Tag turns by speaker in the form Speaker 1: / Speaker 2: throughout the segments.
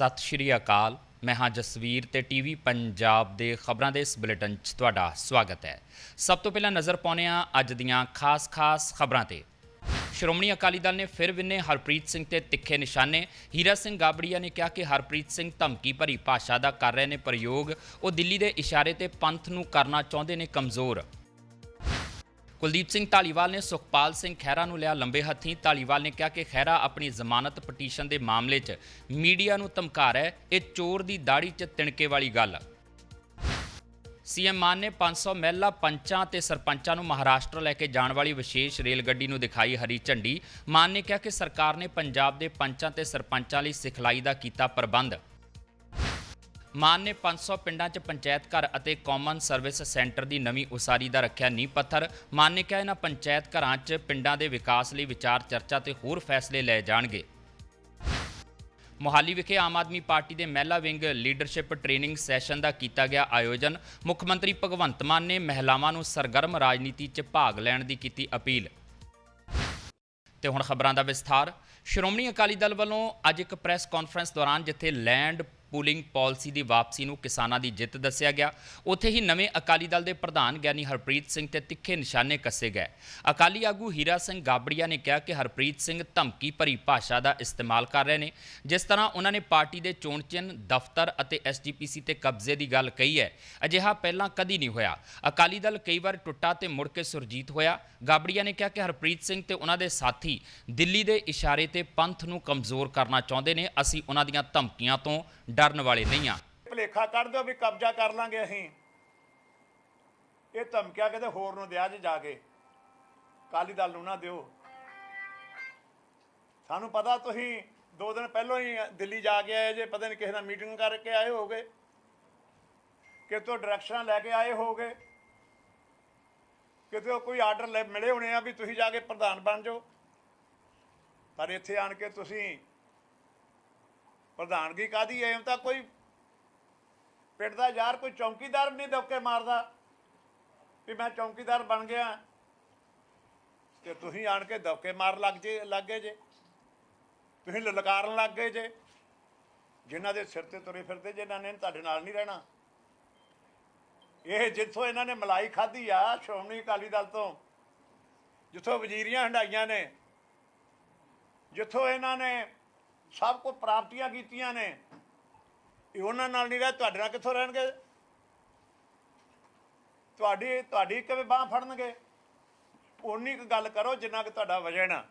Speaker 1: ਸਤਿ ਸ਼੍ਰੀ ਅਕਾਲ। ਮੈਂ ਹਾਂ ਜਸਵੀਰ ਤੇ ਟੀਵੀ ਪੰਜਾਬ ਦੇ ਖਬਰਾਂ ਦੇ ਇਸ ਬੁਲੇਟਿਨ 'ਚ ਤੁਹਾਡਾ ਸਵਾਗਤ ਹੈ। ਸਭ ਤੋਂ ਪਹਿਲਾਂ ਨਜ਼ਰ ਪਾਉਂਦੇ ਹਾਂ ਅੱਜ ਦੀਆਂ ਖਾਸ-ਖਾਸ ਖਬਰਾਂ ਤੇ। ਸ਼੍ਰੋਮਣੀ ਅਕਾਲੀ ਦਲ ਨੇ ਫਿਰ ਵਿੰਨੇ ਹਰਪ੍ਰੀਤ ਸਿੰਘ ਤੇ ਤਿੱਖੇ ਨਿਸ਼ਾਨੇ। ਹੀਰਾ ਸਿੰਘ ਗਾਬੜੀਆ ਨੇ ਕਿਹਾ ਕਿ ਹਰਪ੍ਰੀਤ ਸਿੰਘ ਧਮਕੀ ਭਰੀ ਭਾਸ਼ਾ ਦਾ ਕਰ ਰਹੇ ਨੇ ਪ੍ਰਯੋਗ। ਉਹ ਦਿੱਲੀ ਦੇ ਇਸ਼ਾਰੇ ਤੇ ਪੰਥ ਨੂੰ ਕਰਨਾ ਚਾਹੁੰਦੇ ਨੇ ਕਮਜ਼ੋਰ। ਕੁਲਦੀਪ ਸਿੰਘ ਢਾਲੀਵਾਲ ਨੇ ਸੁਖਪਾਲ ਸਿੰਘ ਖਹਿਰਾ ਨੂੰ ਲਿਆ ਲੰਬੇ ਹੱਥੀਂ। ਢਾਲੀਵਾਲ ਨੇ ਕਿਹਾ ਕਿ ਖਹਿਰਾ ਆਪਣੀ ਜ਼ਮਾਨਤ ਪਟੀਸ਼ਨ ਦੇ ਮਾਮਲੇ 'ਚ ਮੀਡੀਆ ਨੂੰ ਧਮਕਾ ਰਿਹਾ ਹੈ। ਇਹ ਚੋਰ ਦੀ ਦਾੜੀ 'ਚ ਤਿਣਕੇ ਵਾਲੀ ਗੱਲ। ਸੀਐਮ ਮਾਨ ਨੇ 500 ਮਹਿਲਾ ਪੰਚਾਂ ਤੇ ਸਰਪੰਚਾਂ ਨੂੰ ਮਹਾਰਾਸ਼ਟਰ ਲੈ ਕੇ ਜਾਣ ਵਾਲੀ ਵਿਸ਼ੇਸ਼ ਰੇਲ ਗੱਡੀ ਨੂੰ ਦਿਖਾਈ ਹਰੀ ਝੰਡੀ। ਮਾਨ ਨੇ ਕਿਹਾ ਕਿ ਸਰਕਾਰ ਨੇ ਪੰਜਾਬ ਦੇ ਪੰਚਾਂ ਤੇ ਸਰਪੰਚਾਂ ਲਈ ਸਿਖਲਾਈ ਦਾ ਕੀਤਾ ਪ੍ਰਬੰਧ। ਮਾਨ ਨੇ 500 ਪਿੰਡਾਂ 'ਚ ਪੰਚਾਇਤ ਘਰ ਅਤੇ ਕਾਮਨ ਸਰਵਿਸ ਸੈਂਟਰ ਦੀ ਨਵੀਂ ਉਸਾਰੀ ਦਾ ਰੱਖਿਆ ਨੀਂਹ ਪੱਥਰ। ਮਾਨ ਨੇ ਕਿਹਾ, ਇਹਨਾਂ ਪੰਚਾਇਤ ਘਰਾਂ 'ਚ ਪਿੰਡਾਂ ਦੇ ਵਿਕਾਸ ਲਈ ਵਿਚਾਰ ਚਰਚਾ ਤੇ ਹੋਰ ਫੈਸਲੇ ਲਏ ਜਾਣਗੇ। ਮੋਹਾਲੀ ਵਿਖੇ ਆਮ ਆਦਮੀ ਪਾਰਟੀ ਦੇ ਮਹਿਲਾ ਵਿੰਗ ਲੀਡਰਸ਼ਿਪ ਟ੍ਰੇਨਿੰਗ ਸੈਸ਼ਨ ਦਾ ਕੀਤਾ ਗਿਆ ਆਯੋਜਨ। ਮੁੱਖ ਮੰਤਰੀ ਭਗਵੰਤ ਮਾਨ ਨੇ ਮਹਿਲਾਵਾਂ ਨੂੰ ਸਰਗਰਮ ਰਾਜਨੀਤੀ 'ਚ ਭਾਗ ਲੈਣ ਦੀ ਕੀਤੀ ਅਪੀਲ। ਤੇ ਹੁਣ ਖਬਰਾਂ ਦਾ ਵਿਸਥਾਰ। ਸ਼੍ਰੋਮਣੀ ਅਕਾਲੀ ਦਲ ਵੱਲੋਂ ਅੱਜ ਇੱਕ ਪ੍ਰੈਸ ਕਾਨਫਰੰਸ ਦੌਰਾਨ ਜਿੱਥੇ ਲੈਂਡ ਪੂਲਿੰਗ ਪਾਲਿਸੀ ਦੀ ਵਾਪਸੀ ਨੂੰ ਕਿਸਾਨਾਂ ਦੀ ਜਿੱਤ ਦੱਸਿਆ ਗਿਆ। ਉੱਥੇ ਹੀ ਨਵੇਂ ਅਕਾਲੀ ਦਲ ਦੇ ਪ੍ਰਧਾਨ ਗਿਆਨੀ ਹਰਪ੍ਰੀਤ ਸਿੰਘ ਤੇ ਤਿੱਖੇ ਨਿਸ਼ਾਨੇ ਕੱਸੇ ਗਏ। ਅਕਾਲੀ ਆਗੂ ਹੀਰਾ ਸਿੰਘ ਗਾਬੜੀਆ ਨੇ ਕਿਹਾ ਕਿ ਹਰਪ੍ਰੀਤ ਸਿੰਘ ਧਮਕੀ ਭਰੀ ਭਾਸ਼ਾ ਦਾ ਇਸਤੇਮਾਲ ਕਰ ਰਹੇ ਨੇ, ਜਿਸ ਤਰ੍ਹਾਂ ਉਹਨਾਂ ਨੇ ਪਾਰਟੀ ਦੇ ਚੋਣ ਚਿੰਨ੍ਹ, ਦਫ਼ਤਰ ਅਤੇ ਐਸਜੀਪੀਸੀ ਤੇ ਕਬਜ਼ੇ ਦੀ ਗੱਲ ਕਹੀ ਹੈ। ਅਜਿਹਾ ਪਹਿਲਾਂ ਕਦੀ ਨਹੀਂ ਹੋਇਆ। ਅਕਾਲੀ ਦਲ ਕਈ ਵਾਰ ਟੁੱਟਾ ਤੇ ਮੁੜ ਕੇ ਸੁਰਜੀਤ ਹੋਇਆ। ਗਾਬੜੀਆ ਨੇ ਕਿਹਾ ਕਿ ਹਰਪ੍ਰੀਤ ਸਿੰਘ ਤੇ ਉਹਨਾਂ ਦੇ ਸਾਥੀ ਦਿੱਲੀ ਦੇ ਇਸ਼ਾਰੇ ਤੇ ਪੰਥ ਨੂੰ ਕਮਜ਼ੋਰ ਕਰਨਾ ਚਾਹੁੰਦੇ ਨੇ। ਅਸੀਂ ਉਹਨਾਂ ਦੀਆਂ ਧਮਕੀਆਂ ਤੋਂ ਡਰਨ ਵਾਲੇ ਨਹੀਂ ਹਾਂ
Speaker 2: ਭਲੇਖਾ ਕੱਢ ਦਿਓ ਵੀ ਕਬਜ਼ਾ ਕਰ ਲਾਂਗੇ ਅਸੀਂ। ਇਹ ਧਮਕਿਆ ਕਿਤੇ ਹੋਰ ਨੂੰ ਦਿਆ ਜੇ ਜਾ ਕੇ। ਕਾਲੀ ਦਲ ਨੂੰ ਨਾ ਦਿਓ। ਸਾਨੂੰ ਪਤਾ ਤੁਸੀਂ ਦੋ ਦਿਨ ਪਹਿਲਾਂ ਹੀ ਦਿੱਲੀ ਜਾ ਕੇ ਆਏ ਜੇ, ਪਤਾ ਨਹੀਂ ਕਿਸੇ ਨਾਲ ਮੀਟਿੰਗ ਕਰਕੇ ਆਏ ਹੋਗੇ ਕਿਤੋਂ ਡਾਇਰੈਕਸ਼ਨਾਂ ਲੈ ਕੇ ਆਏ ਹੋਗੇ ਕਿਤੇ ਕੋਈ ਆਰਡਰ ਲੈ ਮਿਲੇ ਹੋਣੇ ਆ ਵੀ ਤੁਸੀਂ ਜਾ ਕੇ ਪ੍ਰਧਾਨ ਬਣ ਜਾਓ। ਪਰ ਇੱਥੇ ਆਣ ਕੇ ਤੁਸੀਂ ਪ੍ਰਧਾਨਗੀ ਕਾਦੀ ਐ? ਤਾਂ ਕੋਈ ਪਿੰਡ ਦਾ ਯਾਰ ਕੋਈ ਚੌਕੀਦਾਰ ਨਹੀਂ ਦੌਕੇ ਮਾਰਦਾ। ਵੀ ਮੈਂ ਚੌਕੀਦਾਰ ਬਣ ਗਿਆ। ਤੇ ਤੁਸੀਂ ਆਣ ਕੇ ਦਬਕੇ ਮਾਰ ਲੱਗ ਜੇ, ਲੱਗੇ ਜੇ। ਤੁਸੀਂ ਲਲਕਾਰਨ ਲੱਗ ਗਏ ਜੇ। ਜਿਨ੍ਹਾਂ ਦੇ ਸਿਰ ਤੇ ਤੁਰੇ ਫਿਰਦੇ ਜਿਨ੍ਹਾਂ ਨੇ ਤੁਹਾਡੇ ਨਾਲ ਨਹੀਂ ਰਹਿਣਾ। ਇਹ ਜਿੱਥੋਂ ਇਹਨਾਂ ਨੇ ਮਲਾਈ ਖਾਧੀ ਆ, ਸ਼੍ਰੋਮਣੀ ਅਕਾਲੀ ਦਲ ਤੋਂ, ਜਿੱਥੋਂ ਵਜ਼ੀਰੀਆਂ ਹੰਡਾਈਆਂ ਨੇ, ਜਿੱਥੋਂ ਇਹਨਾਂ ਨੇ ਸਭ ਕੁਝ ਪ੍ਰਾਪਤੀਆਂ ਕੀਤੀਆਂ ਨੇ। ਇਹ ਉਹਨਾਂ ਨਾਲ ਨਹੀਂ ਰਹਿ, ਤੁਹਾਡੇ ਨਾਲ ਕਿੱਥੋਂ ਰਹਿਣਗੇ? ਤੁਹਾਡੀ ਤੁਹਾਡੀ ਕਿਵੇਂ ਬਾਹ ਫੜਨਗੇ। ਉਨੀ ਕੁ ਗੱਲ ਕਰੋ ਜਿੰਨਾ ਕਿ ਤੁਹਾਡਾ ਵਜਨ ਆ।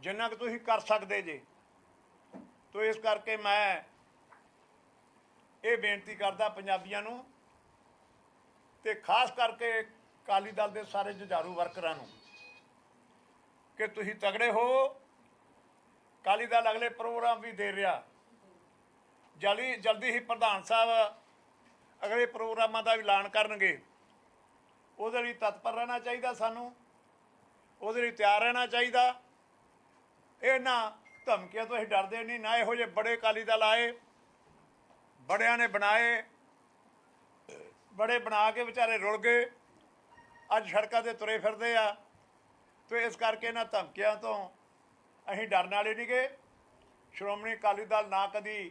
Speaker 2: ਜਿੰਨਾ ਕਿ ਤੁਸੀਂ ਕਰ ਸਕਦੇ ਜੇ। ਤੋ ਇਸ ਕਰਕੇ ਮੈਂ ਇਹ ਬੇਨਤੀ ਕਰਦਾ ਪੰਜਾਬੀਆਂ ਨੂੰ ਤੇ ਖਾਸ ਕਰਕੇ ਕਾਲੀ ਦਲ ਦੇ ਸਾਰੇ ਜੁਝਾਰੂ ਵਰਕਰਾਂ ਨੂੰ ਕਿ ਤੁਸੀਂ ਤਗੜੇ ਹੋ ਕਾਲੀ ਦਲ ਅਗਲੇ ਪ੍ਰੋਗਰਾਮ ਵੀ ਦੇ ਰਿਹਾ। ਜਲਦੀ ਜਲਦੀ ਹੀ ਪ੍ਰਧਾਨ ਸਾਹਿਬ ਅਗਲੇ ਪ੍ਰੋਗਰਾਮਾਂ ਦਾ ਐਲਾਨ ਕਰਨਗੇ। ਉਹਦੇ ਲਈ ਤਤਪਰ ਰਹਿਣਾ ਚਾਹੀਦਾ ਸਾਨੂੰ। ਉਹਦੇ ਲਈ ਤਿਆਰ ਰਹਿਣਾ ਚਾਹੀਦਾ। ਇਹਨਾਂ ਧਮਕੀਆਂ ਤੋਂ ਅਸੀਂ ਡਰਦੇ ਨਹੀਂ, ਨਾ ਇਹੋ ਜਿਹੇ ਬੜੇ ਕਾਲੀ ਦਲ ਆਏ। ਬੜਿਆਂ ਨੇ ਬਣਾਏ। ਬੜੇ ਬਣਾ ਕੇ ਵਿਚਾਰੇ ਰੁਲ ਗਏ। ਅੱਜ ਸੜਕਾਂ ਤੇ ਤੁਰੇ ਫਿਰਦੇ ਆ। ਤੇ ਇਸ ਕਰਕੇ ਇਹਨਾਂ ਧਮਕੀਆਂ ਤੋਂ ਅਸੀਂ ਡਰਨ ਵਾਲੇ ਨਹੀਂ ਗਏ ਸ਼੍ਰੋਮਣੀ ਅਕਾਲੀ ਦਲ ਨਾ ਕਦੀ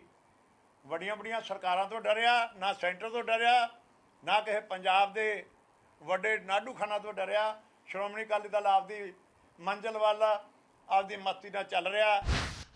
Speaker 2: ਵੱਡੀਆਂ ਵੱਡੀਆਂ ਸਰਕਾਰਾਂ ਤੋਂ ਡਰਿਆ, ਨਾ ਸੈਂਟਰ ਤੋਂ ਡਰਿਆ, ਨਾ ਕਿਸੇ ਪੰਜਾਬ ਦੇ ਵੱਡੇ ਨਾਡੂਖਾਨਾ ਤੋਂ ਡਰਿਆ। ਸ਼੍ਰੋਮਣੀ ਅਕਾਲੀ ਦਲ ਆਪਦੀ ਮੰਜ਼ਿਲ ਵੱਲ, ਆਪਦੀ ਮਸਤੀ ਨਾਲ ਚੱਲ ਰਿਹਾ।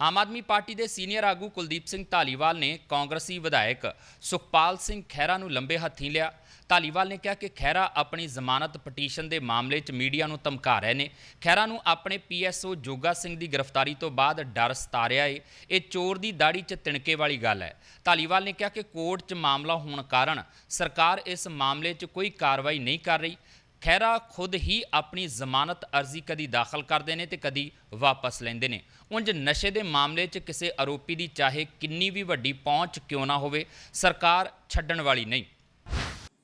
Speaker 1: ਆਮ ਆਦਮੀ ਪਾਰਟੀ ਦੇ ਸੀਨੀਅਰ ਆਗੂ ਕੁਲਦੀਪ ਸਿੰਘ ਢਾਲੀਵਾਲ ਨੇ ਕਾਂਗਰਸੀ ਵਿਧਾਇਕ ਸੁਖਪਾਲ ਸਿੰਘ ਖਹਿਰਾ ਨੂੰ ਲੰਬੇ ਹੱਥੀਂ ਲਿਆ। ਧਾਲੀਵਾਲ ਨੇ ਕਿਹਾ ਕਿ ਖਹਿਰਾ ਆਪਣੀ ਜ਼ਮਾਨਤ ਪਟੀਸ਼ਨ ਦੇ ਮਾਮਲੇ 'ਚ ਮੀਡੀਆ ਨੂੰ ਧਮਕਾ ਰਹੇ ਨੇ। ਖਹਿਰਾ ਨੂੰ ਆਪਣੇ ਪੀਐਸਓ ਜੋਗਾ ਸਿੰਘ ਦੀ ਗ੍ਰਿਫਤਾਰੀ ਤੋਂ ਬਾਅਦ ਡਰ ਸਤਾ ਰਿਹਾ ਏ। ਇਹ ਚੋਰ ਦੀ ਦਾੜੀ 'ਚ ਤਿਣਕੇ ਵਾਲੀ ਗੱਲ ਹੈ। ਧਾਲੀਵਾਲ ਨੇ ਕਿਹਾ ਕਿ ਕੋਰਟ 'ਚ ਮਾਮਲਾ ਹੋਣ ਕਾਰਨ ਸਰਕਾਰ ਇਸ ਮਾਮਲੇ 'ਚ ਕੋਈ ਕਾਰਵਾਈ ਨਹੀਂ ਕਰ ਰਹੀ। ਖਹਿਰਾ ਖੁਦ ਹੀ ਆਪਣੀ ਜ਼ਮਾਨਤ ਅਰਜ਼ੀ ਕਦੀ ਦਾਖਲ ਕਰਦੇ ਨੇ ਤੇ ਕਦੀ ਵਾਪਸ ਲੈਂਦੇ ਨੇ। ਉਂਝ ਨਸ਼ੇ ਦੇ ਮਾਮਲੇ 'ਚ ਕਿਸੇ ਆਰੋਪੀ ਦੀ ਚਾਹੇ ਕਿੰਨੀ ਵੀ ਵੱਡੀ ਪਹੁੰਚ ਕਿਉਂ ਨਾ ਹੋਵੇ, ਸਰਕਾਰ ਛੱਡਣ ਵਾਲੀ ਨਹੀਂ।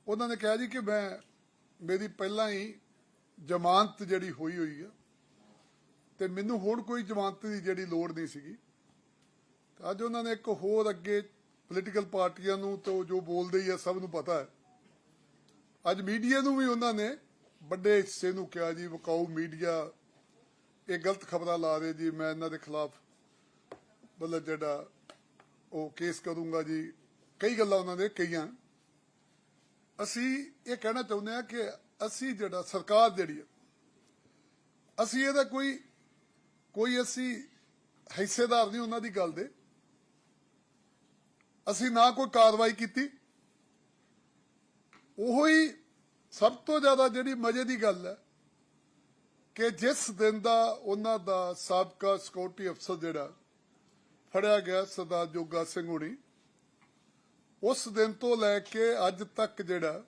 Speaker 3: ਉਹਨਾਂ ਨੇ ਕਿਹਾ ਜੀ ਕਿ ਮੈਂ, ਮੇਰੀ ਪਹਿਲਾਂ ਹੀ ਜ਼ਮਾਨਤ ਜਿਹੜੀ ਹੋਈ ਹੋਈ ਆ ਤੇ ਮੈਨੂੰ ਹੁਣ ਕੋਈ ਜ਼ਮਾਨਤ ਦੀ ਜਿਹੜੀ ਲੋੜ ਨਹੀਂ ਸੀਗੀ। ਅੱਜ ਉਹਨਾਂ ਨੇ ਇੱਕ ਹੋਰ ਅੱਗੇ ਪੋਲੀਟੀਕਲ ਪਾਰਟੀਆਂ ਨੂੰ ਤੇ ਉਹ ਜੋ ਬੋਲਦੇ ਹੀ ਆ ਸਭ ਨੂੰ ਪਤਾ ਹੈ। ਅੱਜ ਮੀਡੀਆ ਨੂੰ ਵੀ ਉਹਨਾਂ ਨੇ ਵੱਡੇ ਹਿੱਸੇ ਨੂੰ ਕਿਹਾ ਜੀ, ਵਕਾਊ ਮੀਡੀਆ, ਇਹ ਗਲਤ ਖਬਰਾਂ ਲਾ ਰਹੇ ਜੀ, ਮੈਂ ਇਹਨਾਂ ਦੇ ਖਿਲਾਫ ਮਤਲਬ ਜਿਹੜਾ ਉਹ ਕੇਸ ਕਰੂੰਗਾ ਜੀ। ਕਈ ਗੱਲਾਂ ਉਹਨਾਂ ਨੇ ਕਹੀਆਂ। ਅਸੀਂ ਇਹ ਕਹਿਣਾ ਚਾਹੁੰਦੇ ਹਾਂ ਕਿ ਅਸੀਂ ਜਿਹੜਾ ਸਰਕਾਰ ਜਿਹੜੀ ਹੈ, ਅਸੀਂ ਇਹਦਾ ਕੋਈ ਕੋਈ ਅਸੀਂ ਹਿੱਸੇਦਾਰ ਨਹੀਂ ਉਹਨਾਂ ਦੀ ਗੱਲ ਦੇ। ਅਸੀਂ ਨਾ ਕੋਈ ਕਾਰਵਾਈ ਕੀਤੀ। ਉਹੋ ਹੀ ਸਭ ਤੋਂ ਜ਼ਿਆਦਾ ਜਿਹੜੀ ਮਜ਼ੇ ਦੀ ਗੱਲ ਹੈ ਕਿ ਜਿਸ ਦਿਨ ਦਾ ਉਹਨਾਂ ਦਾ ਸਾਬਕਾ ਸਿਕਿਉਰਿਟੀ ਅਫਸਰ ਜਿਹੜਾ ਫੜਿਆ ਗਿਆ ਸਰਦਾਰ ਜੋਗਾ ਸਿੰਘ ਹੁਣੀ ਉਸ ਦਿਨ ਤੋਂ ਲੈ ਕੇ ਅੱਜ ਤੱਕ ਜਿਹੜਾ